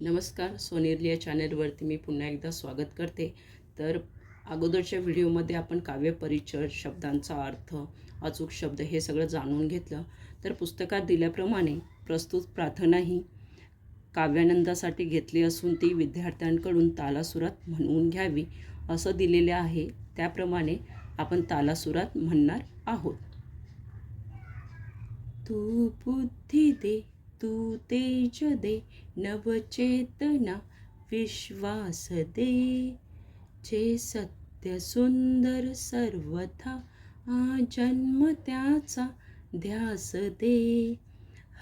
नमस्कार सोनेरली या चॅनलवरती मी पुन्हा एकदा स्वागत करते. तर अगोदरच्या व्हिडिओमध्ये आपण काव्य परिचय शब्दांचा अर्थ अचूक शब्द हे सगळं जाणून घेतलं. तर पुस्तकात दिल्याप्रमाणे प्रस्तुत प्रार्थना ही काव्यानंदासाठी घेतली असून ती विद्यार्थ्यांकडून तालासुरात म्हणवून घ्यावी असं दिलेले आहे. त्याप्रमाणे आपण तालासुरात म्हणणार आहोत. तू बुद्धी दे तू तेज दे नवचेतना विश्वास दे. जे सत्य सुंदर सर्वथा आ जन्म त्याचा ध्यास दे.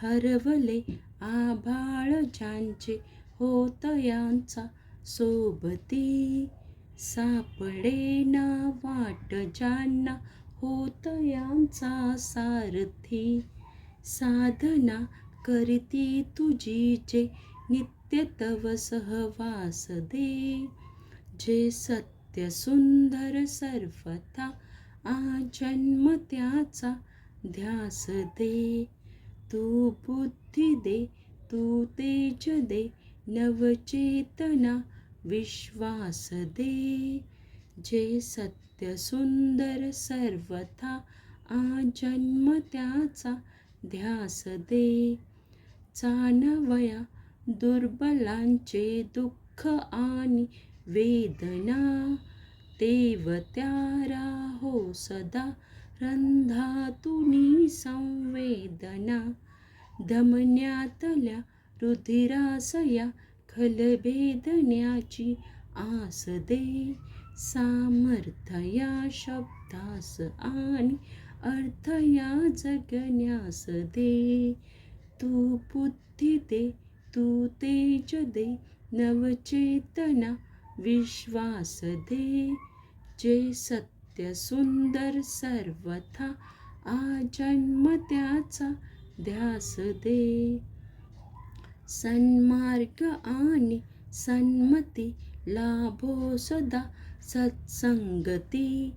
हरवले आभाळ ज्यांचे होतयांचा सोबती सापडे ना वाट ज्यांना होतयांचा सारथी. साधना करती तुझी जे नित्य तव सहवास दे जे सत्य सुंदर सर्वथा आ जन्म त्याचा ध्यास दे तू बुद्धी दे तू तेज दे नवचेतना विश्वास दे जे सत्य सुंदर सर्वथा आ जन्म त्याचा ध्यास दे जाणवया दुर्बलांचे दुःख आणि वेदना. देव त्या हो सदा रंधातुनी संवेदना. धमन्यातल्या रुधिरासया खलभेदण्याची आस दे. सामर्थया या शब्दास आणि अर्थया जगण्यास दे. तू बुद्धी दे तू तेज दे नवचेतना विश्वास दे. जे सत्य सुंदर सर्वथा आजन्म त्याचा ध्यास दे. सन्मार्ग आणि सन्मती लाभो सदा सत्संगती.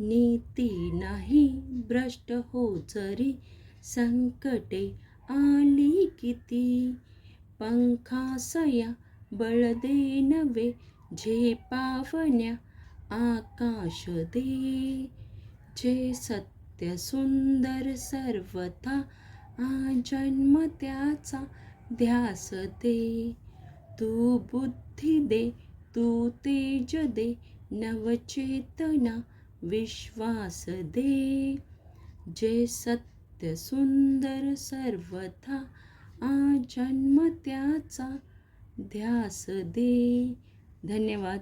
नीती नाही भ्रष्ट हो जरी संकटे आली किती? पंखासया बळदे नवे झेपावण्या आकाश दे. जे सत्य सुंदर सर्वथा आ जन्म त्याचा ध्यास दे. तू बुद्धी दे तू तेज दे नवचेतना विश्वास दे. जे सत्य सुंदर सर्वथा आ जन्म त्याचा ध्यास दे. धन्यवाद.